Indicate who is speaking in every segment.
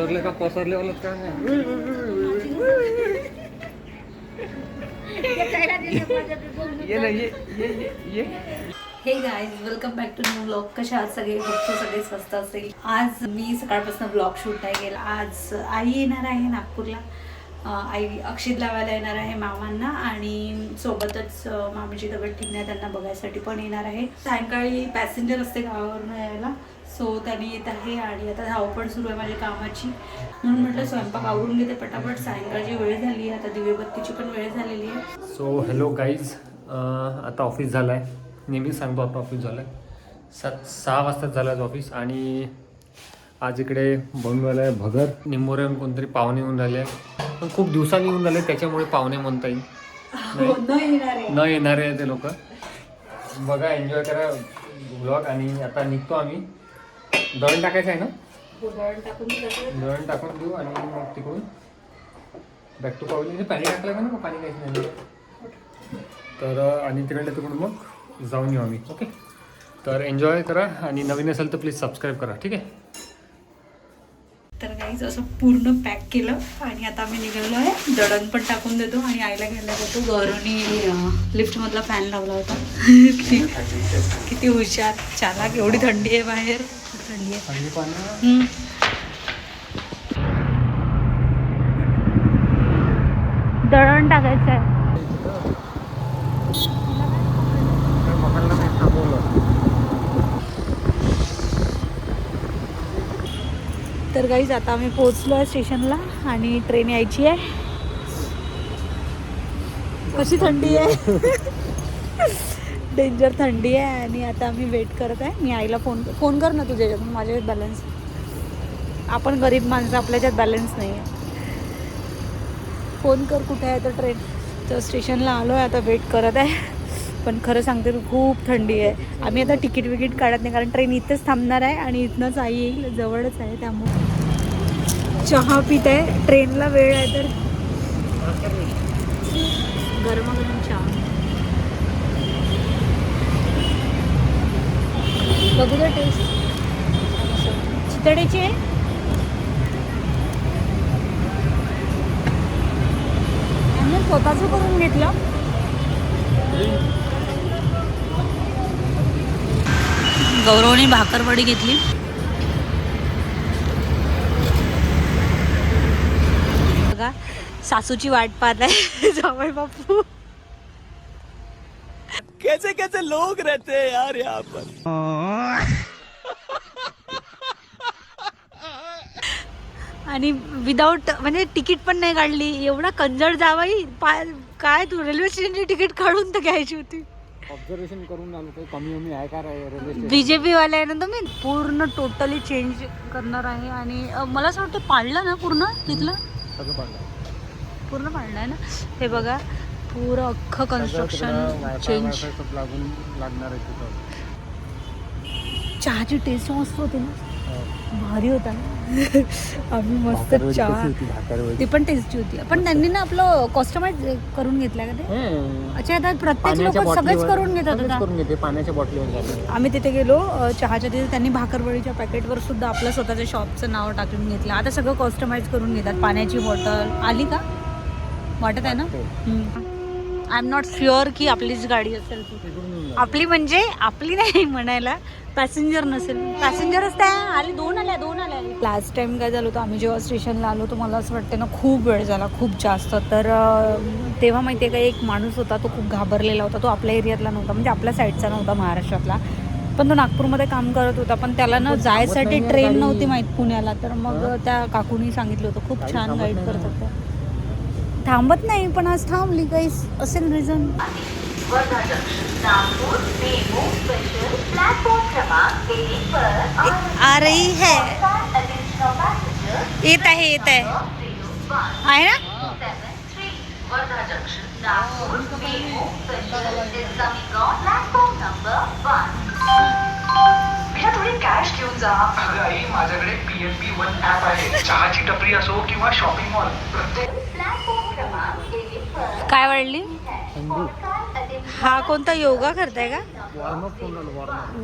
Speaker 1: घसरले का? पसरले वाला काय ये ना ये ये ये ये.
Speaker 2: Hey guys welcome back to new blog कशा आज सगळे? खूप सगळे स्वस्त असेल. आज मी सकाळपासून ब्लॉग शूट नाही केला. आज आई येणार आहे नागपूरला. आई अक्षित लावायला येणार आहे मामांना आणि सोबतच मामीची तब्येत ठीक नाही त्यांना बघायसाठी पण येणार आहे. सायंकाळी पॅसेंजर असते गावावरून यायला सो त्यांनी येत आहे आणि आता धावपळ सुरू आहे माझ्या कामाची. म्हणून म्हटलं स्वयंपाक आवरून घेते पटापट. सायंकाळची वेळ झाली आहे आता दिवेबत्तीची पण वेळ झालेली आहे.
Speaker 1: सो हॅलो गाईज आता ऑफिस झालं आहे नेहमीच सांगतो आता ऑफिस झालं आहे सात सहा वाजताच झालं आहे ऑफिस आणि आज इकडे बनवायला आहे भगर. निंबोऱ्याहून कोणतरी पाहुणे येऊन राहिले. पण खूप दिवसांनी येऊन राहिले त्याच्यामुळे पाहुणे म्हणता येईल.
Speaker 2: हो, न येणार
Speaker 1: ते लोक. बघा एन्जॉय करा ब्लॉग आणि आता निघतो आम्ही. दळण टाकायचं आहे ना?
Speaker 2: दिलं
Speaker 1: दळण टाकून देऊ आणि मग तिकडून बॅक टू पावली पाणी टाकलं का ना मग पाणी काहीच नाही तर आणि तिकडल्या तिकडून मग जाऊन येऊ आम्ही ओके? तर एन्जॉय करा आणि नवीन असेल तर प्लीज सबस्क्राईब करा ठीक आहे?
Speaker 2: तर काहीच असं पूर्ण पॅक केलं. आणि आता आम्ही निघालो आहे. दळण पण टाकून देतो आणि आईला घ्यायला जातो. गौरवनी लिफ्टमधला फॅन लावला होता. किती हुशार. चालाक एवढी थंडी आहे बाहेर. थंडी आहे. दळण टाकायचं आहे
Speaker 1: पकडलं नाही थांबवलं
Speaker 2: तर गाईज आता आम्ही पोहोचलो आहे स्टेशनला आणि ट्रेन यायची आहे. कशी थंडी आहे? डेंजर थंडी आहे आणि आता आम्ही वेट करत आहे. मी आईला फोन फोन कर ना तुझ्या याच्यातून माझ्यात बॅलन्स आपण गरीब माणसं आपल्याच्यात बॅलन्स नाही आहे. फोन कर कुठे आहे तर ट्रेन तर स्टेशनला आलो आहे आता वेट करत आहे. पण खरं सांगते तू खूप थंडी आहे. आम्ही आता तिकीट विकीट काढत नाही कारण ट्रेन इथेच थांबणार आहे आणि इथनंच आई येईल जवळच आहे त्यामुळे. चहा पित आहे ट्रेनला वेळ आहे तर. गरमागरम चहा. बघू दे टेस्ट चितडेची आहे. आम्ही स्वतःच करून घेतलं. गौरवने भाकरवडी घेतली बघा सासूची वाट पाहत आहे जावई बापू.
Speaker 3: कैसे कैसे लोग रहते हैं यार यहाँ पर?
Speaker 2: आणि विदाऊट म्हणजे तिकीट पण नाही काढली. एवढा कंजर जावाई पाय काय तू रेल्वे स्टेशनची तिकीट काढून तर घ्यायची होती.
Speaker 1: ऑब्झर्वेशन करून आलो काही कमी कमी आहे का रेल्वे
Speaker 2: बीजेपी वाले आहे ना तुम्ही? पूर्ण टोटली चेंज करणार आहे. आणि मला असं वाटतं पाडलं ना पूर्ण तिथलं?
Speaker 1: सगळं पडलं.
Speaker 2: पूर्ण पाडलं आहे ना? हे बघा पुरं अख्खं कन्स्ट्रक्शन चेंज
Speaker 1: लागून लागणार आहे
Speaker 2: चहाची टेस्ट मस्त होती ना? भारी होता ना? आम्ही मस्त चहा? ती पण टेस्टी होती. पण त्यांनी ना आपलं कस्टमाइज करून घेतलं का ते. अच्छा आता प्रत्येक लोक सगळेच करून घेतात आता.
Speaker 1: पाण्याच्या बॉटलीवर
Speaker 2: आम्ही तिथे गेलो चहाच्या तिथे त्यांनी भाकरवडीच्या पॅकेटवर सुद्धा आपलं स्वतःच्या शॉपचं नाव टाकून घेतलं. आता सगळं कस्टमाइज करून घेतात पाण्याची बॉटल आली का? वाटत आहे ना? आय एम नॉट शुअर की आपलीच गाडी असेल ती. आपली म्हणजे आपली नाही म्हणायला पॅसेंजर नसेल. पॅसेंजरच त्या आली दोन आल्या दोन आल्या. लास्ट टाइम काय झालं होतं आम्ही जेव्हा स्टेशनला आलो तर मला असं वाटतं ना खूप वेळ झाला खूप जास्त. तर तेव्हा माहिती आहे का एक माणूस होता तो खूप घाबरलेला होता. तो आपल्या एरियातला नव्हता म्हणजे आपल्या साईडचा नव्हता महाराष्ट्रातला. पण तो नागपूरमध्ये काम करत होता पण त्याला ना जायसाठी ट्रेन. नव्हती माहीत पुण्याला. तर मग? त्या काकूनी सांगितलं होतं खूप छान गाईड
Speaker 1: नाही.
Speaker 2: करतात
Speaker 1: ना.
Speaker 2: त्या थांबत नाही पण आज थांबली काही असेल रिझन आ रही है. येत आहे येत आहे. आहे ना?
Speaker 4: कॅश घेऊन जा
Speaker 5: माझ्याकडे पीएनबी वन ऍप आहे. चहाची टपरी असो किंवा शॉपिंग मॉल प्रत्येक
Speaker 2: काय वाढली? हा, कोणता योगा करताय का?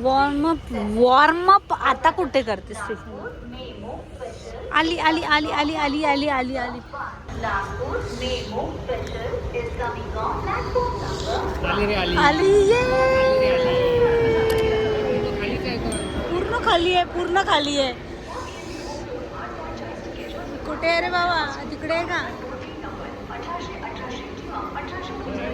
Speaker 1: वॉर्मअप वॉर्मअप
Speaker 2: आता कुठे करते आली आली आली आली आली आली आली आली.
Speaker 1: आली
Speaker 2: पूर्ण खाली आहे, पूर्ण खाली आहे. कुठे आहे रे बाबा? तिकडे आहे का?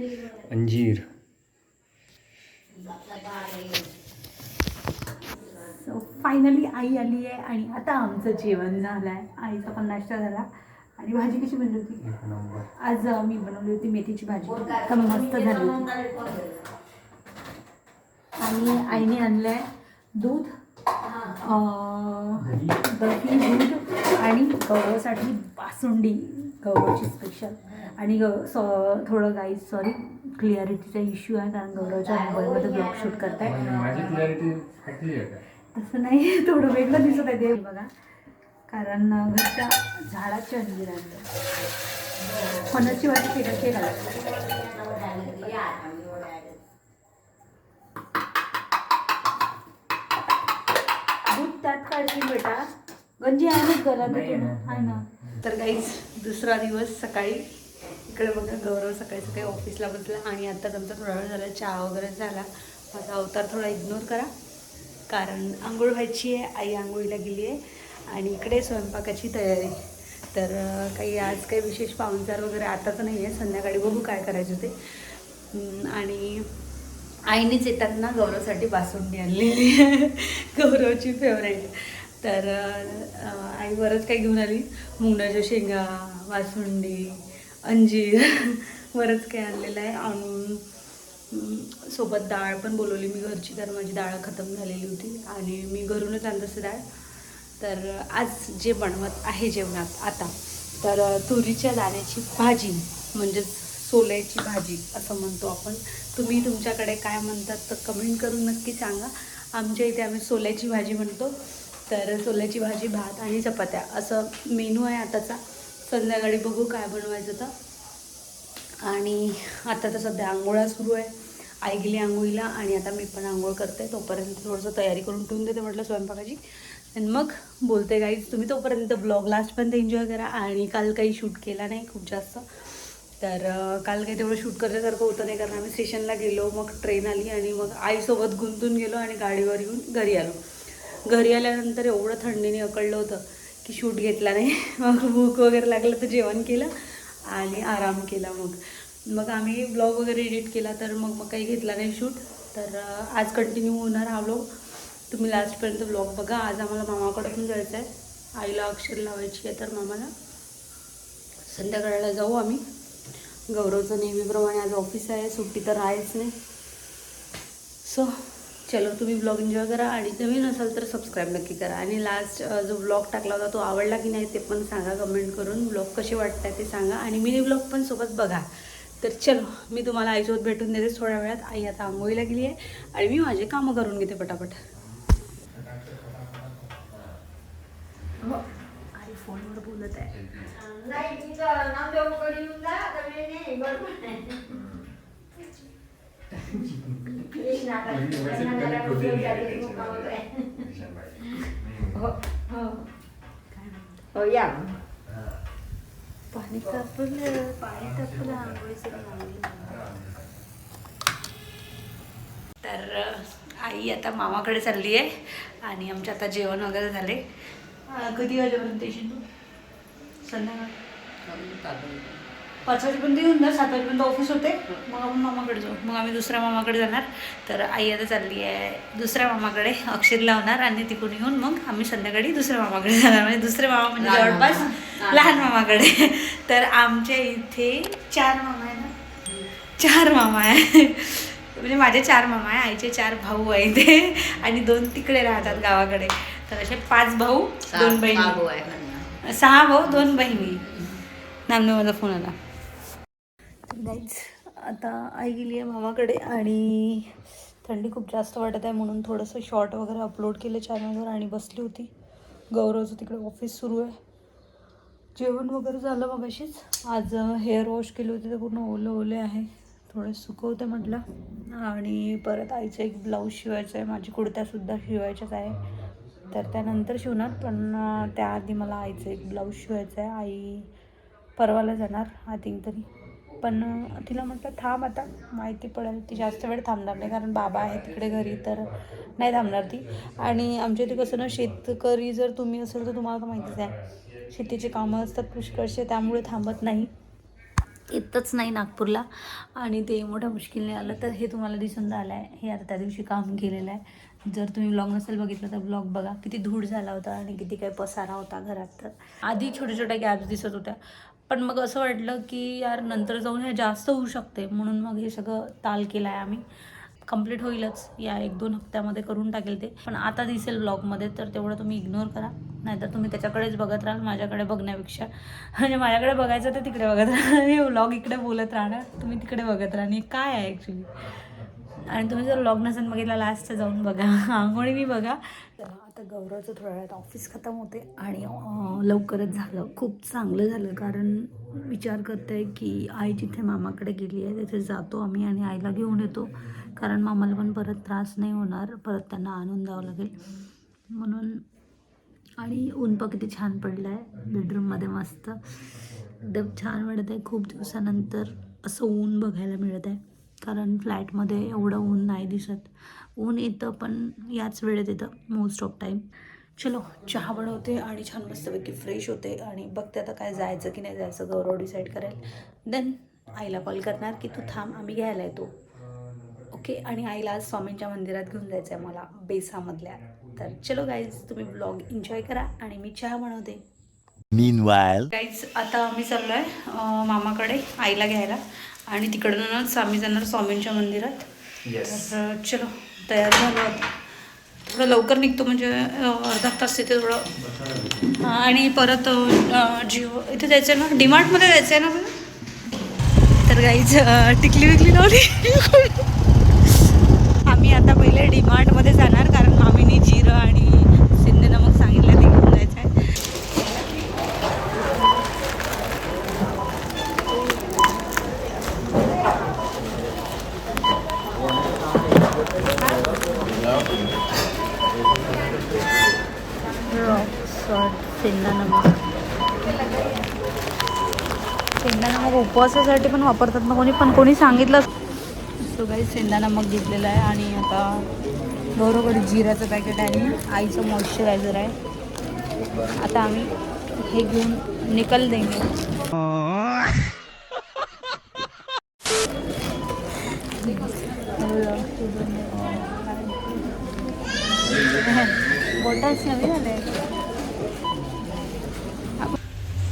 Speaker 1: अंजीर.
Speaker 2: सो फायनली आई आली आहे आणि आता आमचं जेवण झालं आहे आईचा पण नाश्ता झाला. आणि भाजी कशी बनली होती? आज मी बनवली होती मेथीची भाजी. का मस्त झाली होती. आणि आईने आणलंय दूध अं, दही. दूध आणि गौरवसाठी बासुंडी गौरवची स्पेशल आणि गौ- स- थोडं गाई सॉरी क्लिअरिटीचा इश्यू आहे कारण गौरवच्या मोबाईलमध्ये ब्लॉग शूट करताय.
Speaker 1: माझी क्लॅरिटी फाटली आहे का?
Speaker 2: तसं नाही थोडं वेगळं दिसत आहे ते बघा. कारण घरच्या झाडाची अंजीर आणलं फणसची भाजी केलं घालायचं दूध त्यात काढशील बेटा. गंजी आहे ना घरात
Speaker 1: आहे ना.
Speaker 2: तर काहीच दुसरा दिवस सकाळी इकडे बघा गौरव सकाळी सकाळी ऑफिसला बसला आणि आत्ताच आमचा थोडा वेळ झाला चहा वगैरे झाला. माझा अवतार थोडा इग्नोर करा कारण आंघोळ व्हायची आहे आई आंघोळीला गेली आहे आणि इकडे स्वयंपाकाची तयारी. तर काही आज काही विशेष पाहुणचार वगैरे आता तर नाही आहे संध्याकाळी बघू काय करायचं ते. हम्म, आणि आईनेच येतात ना गौरवसाठी बासुंदी आणलेली. आहे गौरवची फेवरेट तर आई बरंच काही घेऊन आली. मुंगडाच्या शेंगा वासुंडी अंजीर बरंच काही आणलेलं आहे. आणून सोबत डाळ पण बोलवली मी घरची कारण माझी डाळ खतम झालेली होती. आणि मी घरूनच आणत असते डाळ. तर आज जे बनवत आहे जेवणात आता. तर तुरीच्या दाण्याची भाजी म्हणजेच सोल्याची भाजी असं म्हणतो आपण. तुम्ही तुमच्याकडे काय म्हणतात तर कमेंट करून नक्की सांगा. आमच्या इथे आम्ही सोल्याची भाजी म्हणतो. तर सोल्याची भाजी भात आणि चपात्या असं मेनू आहे आताचा. संध्याकाळी बघू काय बनवायचं तर. आणि आता तर सध्या आंघोळा सुरू आहे. आई गेली आंघोळीला आणि आता मी पण आंघोळ करते. तोपर्यंत थोडंसं तयारी करून ठेवून देते म्हटलं स्वयंपाकाची. आणि मग बोलते गाईज तुम्ही तोपर्यंत ब्लॉग लास्टपर्यंत एन्जॉय करा. आणि काल काही शूट केला नाही खूप जास्त. तर काल काही तेवढं शूट करण्यासारखं होतं नाही कारण आम्ही स्टेशनला गेलो. मग ट्रेन आली आणि मग आईसोबत गुंतून गेलो आणि गाडीवर येऊन घरी आलो. घरी आल्यानंतर एवढं थंडीने अकळलं होतं की शूट घेतला नाही. मग भूक वगैरे लागलं तर जेवण केलं आणि आराम केला मग. मग आम्ही ब्लॉग वगैरे एडिट केला तर मग मग काही घेतला नाही शूट तर आज कंटिन्यू होणार हा ब्लॉग तुम्ही लास्टपर्यंत ब्लॉग बघा. आज आम्हाला मामाकडे पण जायचं आहे. आईला अक्षर लावायची आहे तर मामाला. संध्याकाळला जाऊ आम्ही. गौरवचं नेहमीप्रमाणे आज ऑफिस आहे. सुट्टी तर आहेच नाही. सो चलो तुम्ही ब्लॉग एन्जॉय करा आणि नवीन असाल तर सबस्क्राईब नक्की करा. आणि लास्ट जो ब्लॉग टाकला होता तो आवडला की नाही ते पण सांगा कमेंट करून. ब्लॉग कसे वाटतात ते सांगा आणि मिनी ब्लॉग पण सोबत बघा. तर चलो मी तुम्हाला आईसोबत भेटून देते थोड्या वेळात. आई आता आंघोळीला गेली आहे आणि मी माझे कामं करून घेते पटापट. आई फोनवर बोलत आहे. पाणी तापलं पाणी तापलं आंघोळीचं आंघोळी तर आई आता मामाकडे चालली आहे आणि आमचे आता जेवण वगैरे झाले. कधी येशील तू? संध्याकाळ. पाच वाजेपर्यंत येऊन जा सात वाजेपर्यंत ऑफिस होते. मग आपण मामाकडे जाऊ. मग आम्ही दुसऱ्या मामाकडे जाणार. तर आई आता चालली आहे दुसऱ्या मामाकडे अक्षर लावणार आणि तिकडून येऊन मग आम्ही संध्याकाळी दुसऱ्या मामाकडे जाणार. म्हणजे दुसरे मामा म्हणजे जवळपास लहान मामाकडे. तर आमच्या इथे चार मामा आहे ना. चार मामा आहे म्हणजे माझे चार मामा आहे आईचे चार भाऊ आहे ते आणि दोन तिकडे राहतात गावाकडे. तर असे पाच भाऊ दोन बहिणी. सहा भाऊ दोन बहिणी. नामने माझा फोन आला. गाईज आता आई गेली आहे मामाकडे आणि थंडी खूप जास्त वाटत आहे म्हणून थोडंसं शॉर्ट वगैरे अपलोड केलं चॅनलवर आणि बसली होती. गौरवचं तिकडे ऑफिस सुरू आहे. जेवण वगैरे झालं मग अशीच आज हेअर वॉश केली होती तर पूर्ण ओलं ओले आहे. थोडे सुकवते म्हटलं. आणि परत आईचं एक ब्लाऊज शिवायचं आहे. माझी कुडत्यासुद्धा शिवायच्याच आहे. तर त्यानंतर शिवणार पण त्याआधी मला आईचं एक ब्लाऊज शिवायचं आहे. आई परवाला जाणार आय थिंक तरी. पण तिला म्हटलं थांब आता माहिती पडेल ती जास्त वेळ थांबणार नाही कारण बाबा आहे तिकडे घरी तर नाही थांबणार ती. आणि आमच्या इथे कसं ना शेतकरी जर तुम्ही असेल तर तुम्हाला तर माहितीच आहे. शेतीचे कामं असतात पुष्कळशे त्यामुळे थांबत नाही. येतच नाही नागपूरला. आणि ते मोठ्या मुश्किलने आलं तर हे तुम्हाला दिसून राहिलं आहे हे आता त्या दिवशी काम केलेलं आहे. जर तुम्ही ब्लॉग नसेल बघितलं तर ब्लॉग बघा. किती धूळ झाला होता आणि किती काही पसारा होता घरात तर. आधी छोट्या छोट्या गॅप्स दिसत होत्या. पण मग असं वाटलं की यार नंतर जाऊन हे जास्त होऊ शकते म्हणून मग हे सगळं ताल केलं आहे आम्ही. कंप्लीट होईलच. या एक दोन हप्त्यामध्ये करून टाकेल ते. पण आता दिसेल ब्लॉगमध्ये तर तेवढं तुम्ही इग्नोर करा. नाहीतर तुम्ही त्याच्याकडेच बघत राहाल माझ्याकडे बघण्यापेक्षा. म्हणजे माझ्याकडे बघायचं तर तिकडे बघत राहा हे व्लॉग इकडे बोलत राहणार तुम्ही तिकडे बघत राहा आणि काय आहे ॲक्च्युली आणि तुम्ही जर व्लॉग नसेल बघितला लास्ट जाऊन बघा. आंघोळी मी बघा. तर आता गौरवचं थोड्या वेळात ऑफिस खतम होते आणि लवकरच झालं. खूप चांगलं झालं कारण विचार करते की आई जिथे मामाकडे गेली आहे तिथे जातो आम्ही आणि आईला घेऊन येतो. कारण मामाला पण परत त्रास नाही होणार परत त्यांना आणून द्यावं लागेल. म्हणून आणि ऊन पण किती छान पडलं आहे बेडरूममध्ये मस्त. एकदम छान वाटत आहे खूप दिवसानंतर असं ऊन बघायला मिळत आहे कारण फ्लॅटमध्ये एवढं ऊन नाही दिसत. ऊन येतं पण याच वेळेत येतं मोस्ट ऑफ टाईम चलो चहा बनवते आणि छान मस्तपैकी फ्रेश होते आणि बघते आता काय जायचं की नाही जायचं गौरव डिसाईड करेल. देन आईला कॉल करणार की तू थांब आम्ही घ्यायला येतो. ओके आणि आईला आज स्वामींच्या मंदिरात घेऊन जायचं आहे मला बेसामधल्या. तर चलो गाईज तुम्ही ब्लॉग एन्जॉय करा आणि मी चहा बनवते. गाईज आता आम्ही चाललो आहे मामाकडे आईला घ्यायला. आणि तिकडूनच आम्ही जाणार स्वामींच्या मंदिरात. तर चलो तयार झालो आता. थोडं लवकर निघतो म्हणजे अर्धा तास तिथे थोडं. आणि परत जिओ इथे जायचं आहे ना? डीमार्टमध्ये जायचं आहे ना आपल्याला? तर गाईज टिकली विकली लावली. आम्ही आता पहिले डीमार्टमध्ये जाणार कारण मामीने जिरं आणि सॉल्ट मग. नमक मग नमक उपवासासाठी पण वापरतात. ना कोणी पण कोणी सांगितलं सो काही शेंगा नमक घेतलेलं आहे आणि आता बरोबर जिऱ्याचं पॅकेट आहे आईचं मॉइश्चरायझर आहे. आता आम्ही हे घेऊन निकल देंगे बोटाच नवी झाले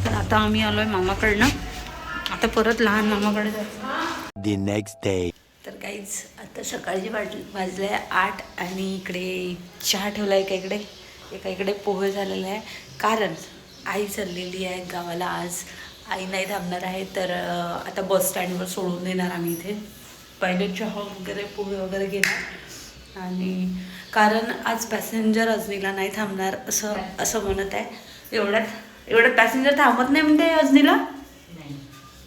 Speaker 2: तर आता आम्ही आलोय मामाकडनं. आता परत लहान मामाकडे जायचं.
Speaker 3: The next day.
Speaker 2: तर काहीच आता सकाळची वाज वाजले आठ आणि इकडे चहा ठेवला एका इकडे. एका इकडे पोहे झालेला आहे. कारण आई चाललेली आहे गावाला आज. आई नाही थांबणार आहे तर आता बस स्टँडवर सोडून देणार आम्ही इथे. पहिले चहा वगैरे पोहे वगैरे घेणार. आणि कारण आज पॅसेंजर अजनीला नाही थांबणार असं असं म्हणत आहे. एवढ्यात एवढ्यात पॅसेंजर थांबत नाही म्हणते अजनीला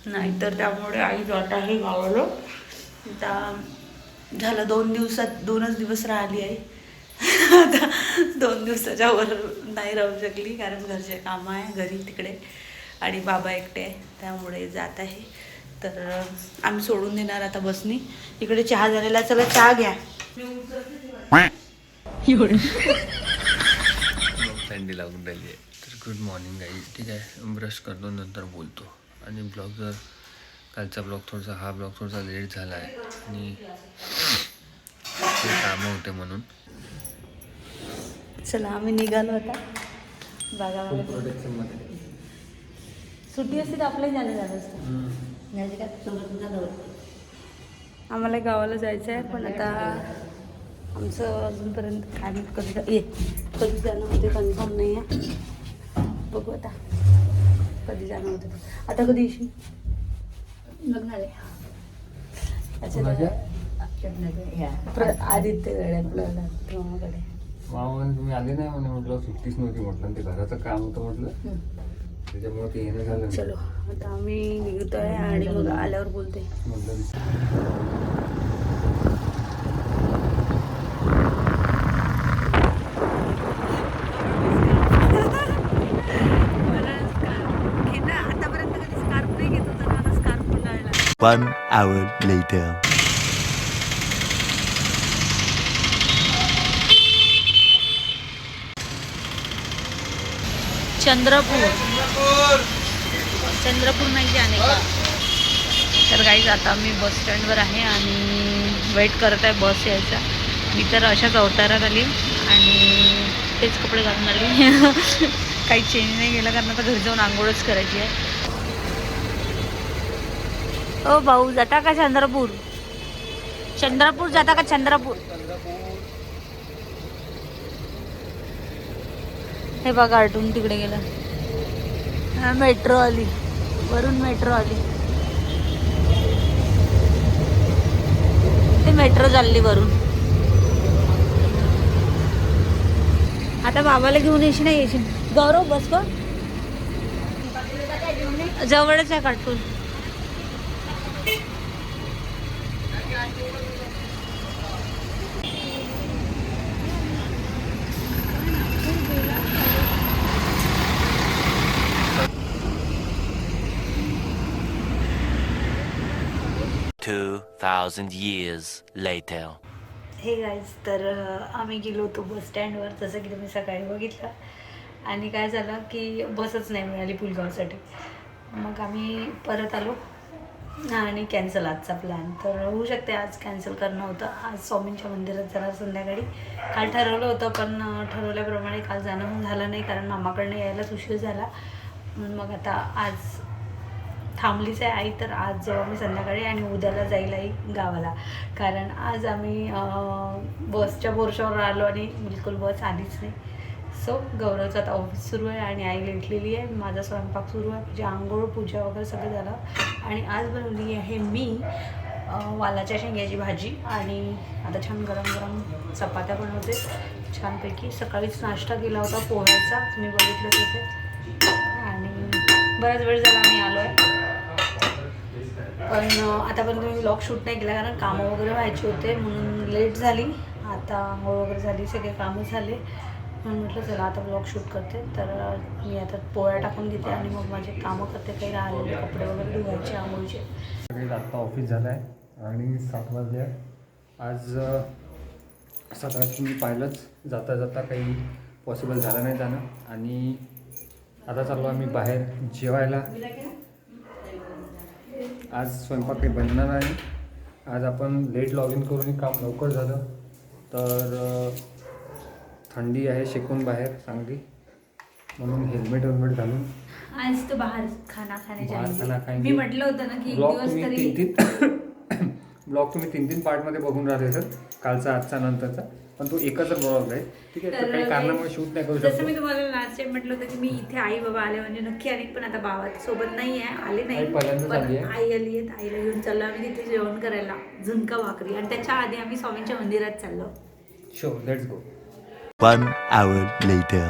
Speaker 2: नाही. तर त्यामुळे आई जात आहे गावाला आता झालं दोन दिवसात दोनच दिवस राहिली आहे आता दोन दिवसाच्या वर नाही राहू शकली कारण घरचे कामं आहे घरी तिकडे आणि बाबा एकटे आहे त्यामुळे जात आहे. तर आम्ही सोडून देणार आता बसनी. इकडे चहा झालेला. चला चहा घ्या.
Speaker 1: थंडी लागून राहिली गुड मॉर्निंग गाई ठीक आहे ब्रश करतो नंतर बोलतो. आणि ब्लॉग जर कालचा ब्लॉग थोडासा हा ब्लॉग थोडासा लेट झाला आहे आणि कामं होते म्हणून.
Speaker 2: चला आम्ही निघालो
Speaker 1: प्रोटेक्शनमध्ये
Speaker 2: सुट्टी असते तर आपलंही जाणं झालं असतं. आम्हाला गावाला जायचं आहे पण आता आमचं अजूनपर्यंत काय कधी ये कधी जाणं होते कन्फर्म नाही आहे बघू आता. कधी जाणं होतं. आता कधी येशील?
Speaker 6: लग्नाला
Speaker 2: अच्छा
Speaker 6: या.
Speaker 2: प्र- आदित्यकडे आपल्याला ड्रामाकडे
Speaker 1: मामा तुम्ही आले नाही म्हणे म्हटलं सुट्टीच नव्हती म्हटलं आणि ते घराचं काम होतं म्हटलं. त्याच्यामुळे ते येणं झालं.
Speaker 2: चलो आता आम्ही निघतोय आणि मग आल्यावर बोलते.
Speaker 1: म्हटलं
Speaker 2: आतापर्यंत कधी स्कार्फ नाही घेत होता आता स्कार्फ गुंडाळला
Speaker 3: One hour later.
Speaker 2: Chandrapur. Chandrapur नाही जाणे का तर काही आता मी बस स्टँडवर आहे आणि वेट करत आहे बस यायचा. मी तर अशाच अवतारात आली आणि तेच कपडे घालून आली. काही चेंज नाही केलं कारण आता घरी जाऊन आंघोळच करायची आहे. ओ भाऊ जाता का चंद्रपूर? चंद्रपूर जाता का चंद्रपूर? हे बघा कार्टून तिकडे गेलं. हा मेट्रो आली वरून मेट्रो आली ते मेट्रो चालली वरून. आता बाबाला घेऊन येशील नाही येशील. गौरव बस का जवळच आहे cartoon
Speaker 3: Two thousand years later.
Speaker 2: Hey guys तर आम्ही गेलो होतो बस स्टँडवर जसं की तुम्ही सकाळी बघितलं. आणि काय झालं की बसच नाही मिळाली पुलगावसाठी. मग आम्ही परत आलो. आणि कॅन्सल आजचा प्लॅन तर होऊ शकते आज कॅन्सल करणं होतं. आज स्वामींच्या मंदिरात जाणार संध्याकाळी. काल ठरवलं होतं पण ठरवल्याप्रमाणे काल जाणं झालं नाही कारण मामाकडनं यायलाच उशीर झाला. म्हणून मग आता आज थांबलीच आहे आई तर आज जेव्हा मी संध्याकाळी आणि उद्याला जाईल आई गावाला. कारण आज आम्ही बसच्या बोरशावर आलो आणि बिलकुल बस आलीच नाही. सो गौरवचं आता ऑफिस सुरू आहे आणि आई लेटलेली आहे. माझा स्वयंपाक सुरू आहे. म्हणजे आंघोळ पूजा वगैरे सगळं झालं. आणि आज बनवली आहे मी वालाच्या शेंग्याची भाजी आणि आता छान गरम गरम चपात्या बनवते. छानपैकी सकाळीच नाश्ता केला होता पोह्याचा. मी बघितलं तिथे आणि बराच वेळ झाला मी आलो आहे पण आतापर्यंत मी ब्लॉग शूट नाही केला कारण कामं वगैरे व्हायचे होते म्हणून लेट झाली. आता आंघोळ वगैरे झाली सगळे कामं झाले. म्हणून म्हटलं चला आता ब्लॉग शूट करते. तर मी आता पोळ्या टाकून घेते आणि मग माझे कामं करते. काही राहिलेले कपडे वगैरे धुवायचे आंघोळीचे.
Speaker 1: सगळे आत्ता ऑफिस झालं आहे आणि सात वाजले. आहे आज सकाळचं तुम्ही पाहिलंच. जाता जाता काही पॉसिबल झालं नाही जाणं. आणि आता चाललो आम्ही बाहेर जेवायला. आज स्वयंपाक काही बनणार नाही. आज आपण लेट लॉग इन करून काम लवकर झालं. तर थंडी आहे शेकून बाहेर चांगली. म्हणून हेल्मेट वेल्मेट घालून.
Speaker 2: आज तो बाहेर खाना खाणे
Speaker 1: बाहेर खाना खाएंगे.
Speaker 2: मी म्हटलं होतं ना की एक
Speaker 1: ब्लॉग
Speaker 2: दिवस
Speaker 1: तुम्ही
Speaker 2: तरी
Speaker 1: तीन तीन ब्लॉग तुम्ही तीन तीन पार्टमध्ये बघून राहिले सर. कालचा आजचा नंतरचा. पण तो एकच ब्लॉग आहे ठीक आहे तर काही कारणामुळे शूट नाही करू
Speaker 2: जसं मी
Speaker 1: शकतो
Speaker 2: तुम्हाला लास्ट टाइम म्हटलं होतं की मी इथे आई बाबा आले म्हणजे नक्की आली पण आता बाबा सोबत नाही आहे आले नाही.
Speaker 1: आई पहिल्यांदाच
Speaker 2: पण
Speaker 1: आली आहे.
Speaker 2: आई आली आहे आईला घेऊन चाललो आम्ही तिथे जेवण करायला झुणका भाकरी. आणि त्याच्या आधी आम्ही स्वामींच्या मंदिरात चाललो.
Speaker 1: So let's go
Speaker 3: One hour later.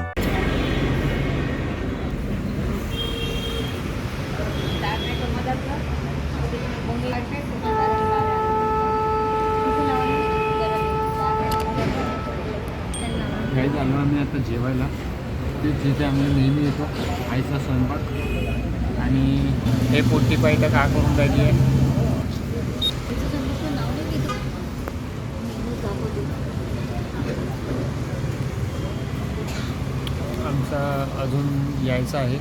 Speaker 1: काही आता जेवायला. ते जिथे आम्ही नेहमी येतो आईचा स्वयंपाक. आणि हे पोटी पाहिजे का करून राहिली आहे? आमचा अजून यायचा आहे.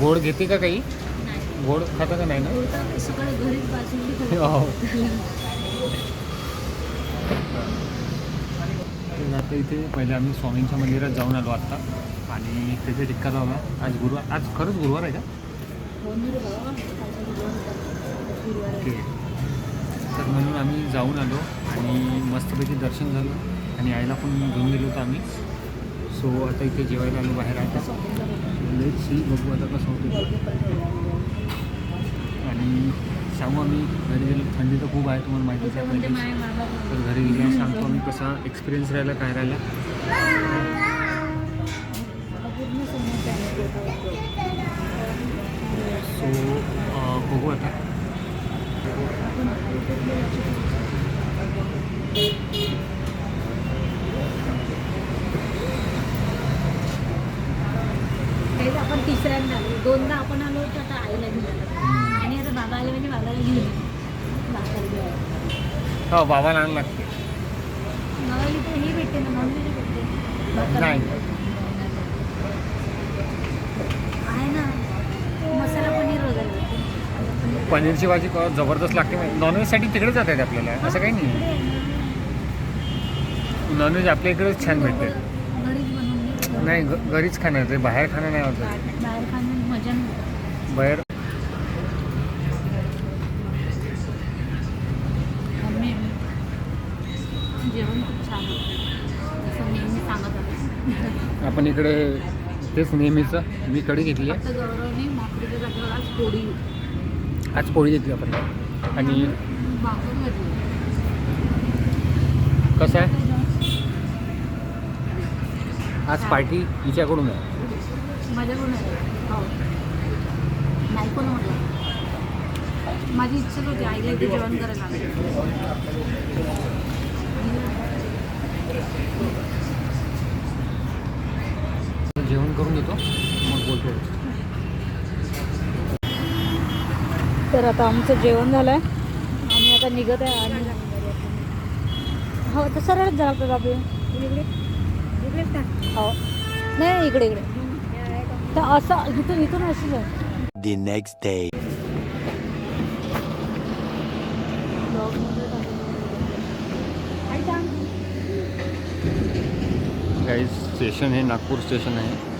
Speaker 1: गोड घेते का काही? गोड खाता का नाही ना? हो. आता इथे पहिले आम्ही स्वामींच्या मंदिरात जाऊन आलो आत्ता आणि त्याच्या टिक्का लावला आज गुरुवार आज खरंच गुरुवार आहे का? ओके. तर म्हणून आम्ही जाऊन आलो आणि मस्तपैकी दर्शन झालं आणि आईला पण घेऊन गेलो होतो आम्ही. सो आता इथे जेवायला आलो बाहेर आता. लेट सी बघू आता कसं होतं आणि सांगू आम्ही घरी गेलो थंडी तर खूप आहे तुम्हाला माहितीच आहे पहिलेच. तर घरी गेल्यावर सांगतो आम्ही कसा एक्सपिरियन्स राहिला काय राहिला. सो बघू आता.
Speaker 2: आपण तिसऱ्यांदा दोनदा आपण आलो होतो आता आईला घेऊन. बाबा आले म्हणजे बाबाला घेऊन येऊ. भाकर घेऊन
Speaker 1: हो बाबा लहान लागते
Speaker 2: बाबाला इथे हे भेटते ना नॉनव्हेज भेटते. भाकर.
Speaker 1: नाही.
Speaker 2: आहे ना. मसाला पनीर वगैरे भेटते. पनीर
Speaker 1: पनीरची भाजी क- जबरदस्त लागते. नॉनव्हेजसाठी तिकडे जात आहेत आपल्याला. असं काही नाही. नॉनव्हेज आपल्या इकडेच छान भेटते.
Speaker 2: घरीच बनवून घे.
Speaker 1: नाही घ- घरीच खाणं ते बाहेर खाणं नाही होत
Speaker 2: बाहेर मजा नाही.
Speaker 1: बाहेर
Speaker 2: मम्मी जेवण खूप छान होतं असं नेहमी सांगत होते
Speaker 1: आपण इकडे तेच नेहमीचं. मी कढी घेतली आहे.
Speaker 2: आज पोळी.
Speaker 1: आज पोळी घेतली आपण. आणि कसं आहे? आज पार्टी हिच्याकडून आहे.
Speaker 2: माझ्याकडून आहे. हो. माझी इच्छाच होती आईला जेवण करायला
Speaker 1: जेवण करून येतो मग बोलतो.
Speaker 2: तर आता आमचं जेवण झालं आहे आम्ही आता निघत आहे आणि हो तर सरळच जाणार तर आपले हो. नाही इकडे इकडे. तर असं इथून इथून अशीच आहे.
Speaker 3: The next day.
Speaker 1: काही स्टेशन हे नागपूर स्टेशन आहे.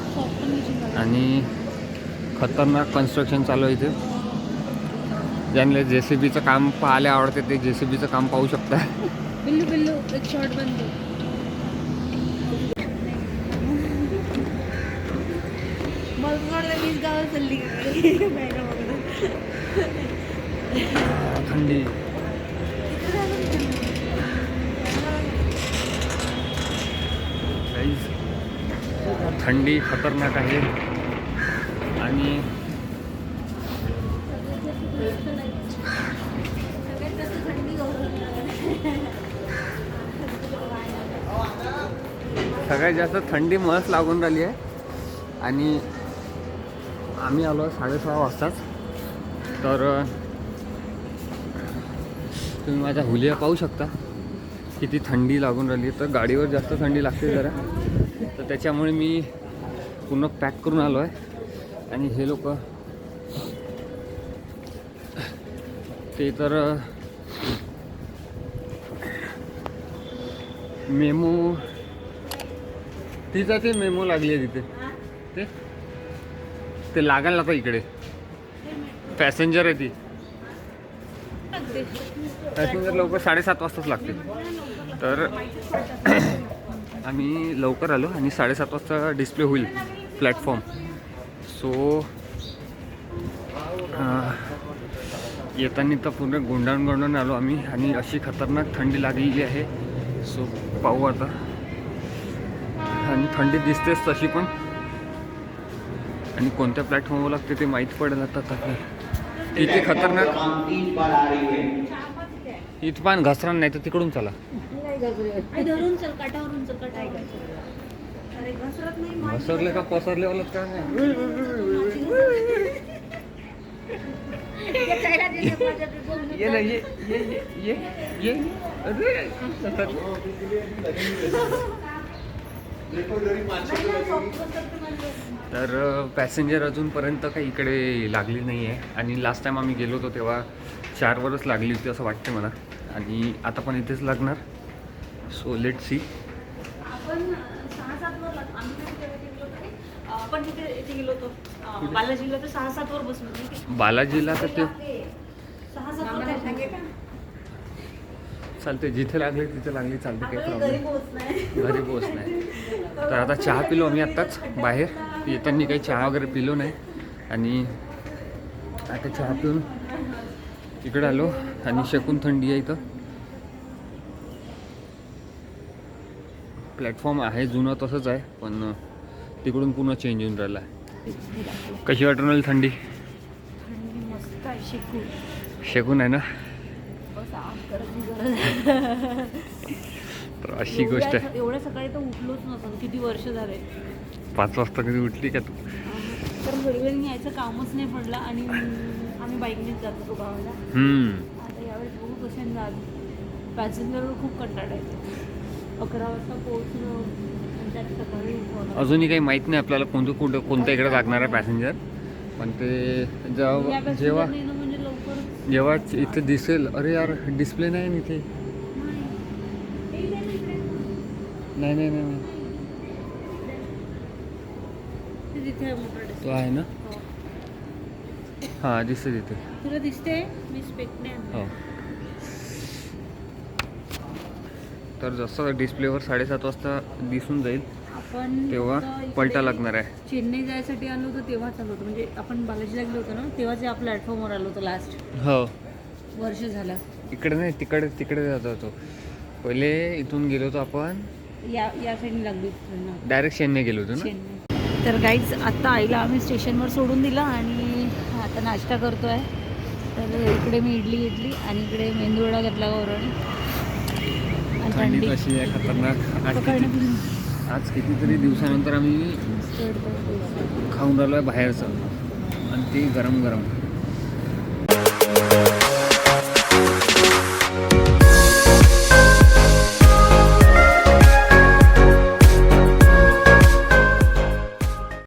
Speaker 1: आणि खतरनाक कन्स्ट्रक्शन चालू आहे इथे. ज्यांना जे सी बीचं काम पाहायला आवडते ते जे सी बीचं काम पाहू शकता.
Speaker 2: बिल्लू बिल्लू एक शॉर्ट बंद गावात चालली.
Speaker 1: थंडी. थंडी खतरनाक आहे. आणि सगळ्यात जास्त थंडी मस्त लागून राहिली आहे. आणि आम्ही आलो साडेसहा वाजताच. तर तुम्ही माझ्या हुलिया पाहू शकता. किती थंडी लागून राहिली तर गाडीवर जास्त थंडी लागते जरा. तर त्याच्यामुळे मी पूर्ण पॅक करून आलो आहे. आणि हे लोक ते तर मेमो तिचा ते मेमो लागली आहे तिथे. ते ते लागायला नको इकडे. पॅसेंजर आहे ती. पॅसेंजर लवकर साडेसात वाजताच लागते. तर आम्ही लवकर आलो आणि साडेसात वाजता डिस्प्ले होईल प्लॅटफॉर्म सो येताना तर पूर्ण गोंडाळून गोंडाळून आलो आम्ही आणि अशी खतरनाक थंडी लागलेली आहे. सो पाहू आता. आणि थंडी दिसतेच तशी पण. आणि कोणत्या प्लॅटफॉर्मवर लागते ते माहीत पडेल आता आता किती खतरनाक. इथपान घसरण नाही तर तिकडून चला.
Speaker 2: धरून चल काठावरून चल काटा अरे घसरत नाही
Speaker 1: घसरले का पसरले वाला काय नाही? ये ना ये ये ये ये ये. अरे. तर पॅसेंजर अजूनपर्यंत काही इकडे लागली नाही आहे आणि लास्ट टाइम आम्ही गेलो होतो तेव्हा चारवरच लागली होती असं वाटते मला. आणि आता पण इथेच लागणार. So let see.
Speaker 2: बालाजीला तर
Speaker 1: ते
Speaker 2: सहा सात वर काय सांगे का
Speaker 1: चालते जिथे लागले तिथे लागली चालते काही प्रॉब्लेम
Speaker 2: घरी
Speaker 1: पोच नाही. तर आता चहा पिलो आम्ही आत्ताच बाहेर. येताना काही चहा वगैरे पिलो नाही. आणि आता चहा पिऊन इकडे आलो. आणि शकून थंडी आहे इथं. प्लॅटफॉर्म आहे जुनं तसंच आहे पण तिकडून पुन्हा चेंज होऊन राहिला आहे. कशी वाटून राहिली थंडी? शेकून आहे ना?
Speaker 2: आम करायची गरज.
Speaker 1: तर अशी गोष्ट आहे.
Speaker 2: एवढ्या सकाळी तर उठलोच नव्हतं. किती वर्ष झाले.
Speaker 1: पाच वाजता कधी उठली का तू?
Speaker 2: तर घरी यायचं कामच नाही पडलं आणि आम्ही बाईकनेच जात होतो गावाला. आता यावेळेस बघू कशाने जात पॅसेंजरवर खूप कंटाळा येतो. अकरा वाजता उठवलं.
Speaker 1: अजूनही काही माहीत नाही आपल्याला कोणतं कुठं कोणत्या इकडे लागणार आहे पॅसेंजर. पण ते जेव्हा जेव्हा जेव्हा इथे दिसेल. अरे यार डिस्प्ले नाही ना इथे. नाही नाही नाही तो आहे ना?
Speaker 2: हो.
Speaker 1: हां दिसते तिथे
Speaker 2: तुला दिसते मी.
Speaker 1: हो. तर जसं डिस्प्लेवर साडेसात वाजता दिसून जाईल.
Speaker 2: आपण
Speaker 1: तेव्हा पलटा लागणार आहे.
Speaker 2: चेन्नई जायसाठी आलो होतो तेव्हाच आलो होतो. म्हणजे आपण बालाजीला गेलो होतो ना तेव्हाच या प्लॅटफॉर्मवर आलो होतो लास्ट
Speaker 1: हो.
Speaker 2: वर्ष झालं.
Speaker 1: इकडे नाही तिकडे तिकडे जात होतो. पहिले इथून गेलो होतो आपण.
Speaker 2: या या साईडने लागली होती ना.
Speaker 1: डायरेक्ट चेन्नई गेलो होतो ना?
Speaker 2: चेन्नई. तर गाईज आत्ता आईला आम्ही स्टेशनवर सोडून दिलं आणि आता नाश्ता करतो आहे तर इकडे मी इडली घेतली आणि इकडे मेंदूवडा घेतला गौरवने आणि
Speaker 1: थंडी. कशी आहे खतरनाक आज किती आज कितीतरी दिवसानंतर आम्ही. खाऊन राहिलो आहे बाहेरचं आणि ते गरम गरम